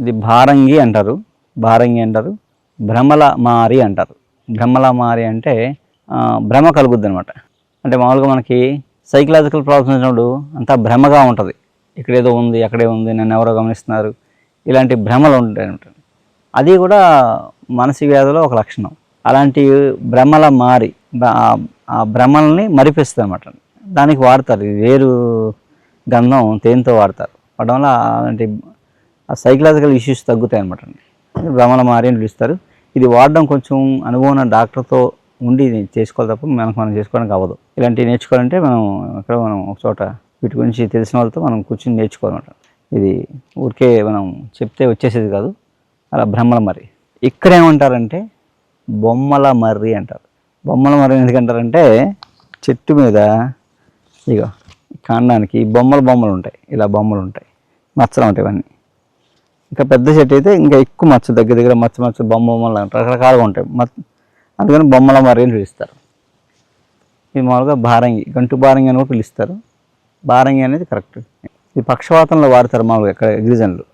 ఇది భారంగి అంటారు. భారంగి అంటారు. భ్రమల మారి అంటారు. భ్రమల మారి అంటే భ్రమ కలుగుద్ది అనమాట అంటే మామూలుగా మనకి సైకలాజికల్ ప్రాబ్లమ్స్ వచ్చినప్పుడు అంతా భ్రమగా ఉంటుంది. ఇక్కడేదో ఉంది అక్కడే ఉంది నన్ను ఎవరో గమనిస్తున్నారు. ఇలాంటి భ్రమలు ఉంటాయి అనమాట అది కూడా మనసి వ్యాధిలో ఒక లక్షణం. అలాంటి భ్రమల మారి ఆ- భ్రమల్ని మరిపిస్తుంది అనమాట దానికి వాడతారు. వేరు గంధం తేనెతో వాడతారు. వాడడం వల్ల అలాంటి ఆ సైకలాజికల్ ఇష్యూస్ తగ్గుతాయి అనమాట భ్రమల మారి అని పిలుస్తారు ఇది వాడడం కొంచెం అనుభవం ఉన్న డాక్టర్తో ఉండి చేసుకోవాలి తప్ప మనకు మనం చేసుకోవడానికి అవ్వదు. ఇలాంటివి నేర్చుకోవాలంటే మనం ఇక్కడ మనం ఒక చోట వీటి గురించి తెలిసిన వాళ్ళతో మనం కూర్చొని నేర్చుకోవాలన్నమాట. ఇది ఊరికే మనం చెప్తే వచ్చేసేది కాదు. అలా భ్రమల మర్రి ఇక్కడ ఏమంటారంటే బొమ్మల మర్రి అంటారు. బొమ్మల మర్రి ఎందుకంటారంటే చెట్టు మీద ఇగో కాండానికి బొమ్మలు బొమ్మలు ఉంటాయి. ఇలా బొమ్మలు ఉంటాయి. మచ్చలు ఉంటాయి ఇవన్నీ. ఇంకా పెద్ద చెట్టు అయితే ఇంకా ఎక్కువ మచ్చ దగ్గర దగ్గర మచ్చ మచ్చ బొమ్మ బొమ్మలు రకరకాలుగా ఉంటాయి. అందుకని బొమ్మల మర్రి అని పిలుస్తారు. ఇది మామూలుగా భారంగి గంటు భారంగి అని కూడా పిలుస్తారు. భారంగి అనేది కరెక్ట్. ఈ పక్షవాతంలో వాడతారు మామూలుగా ఇక్కడ గిరిజనులు.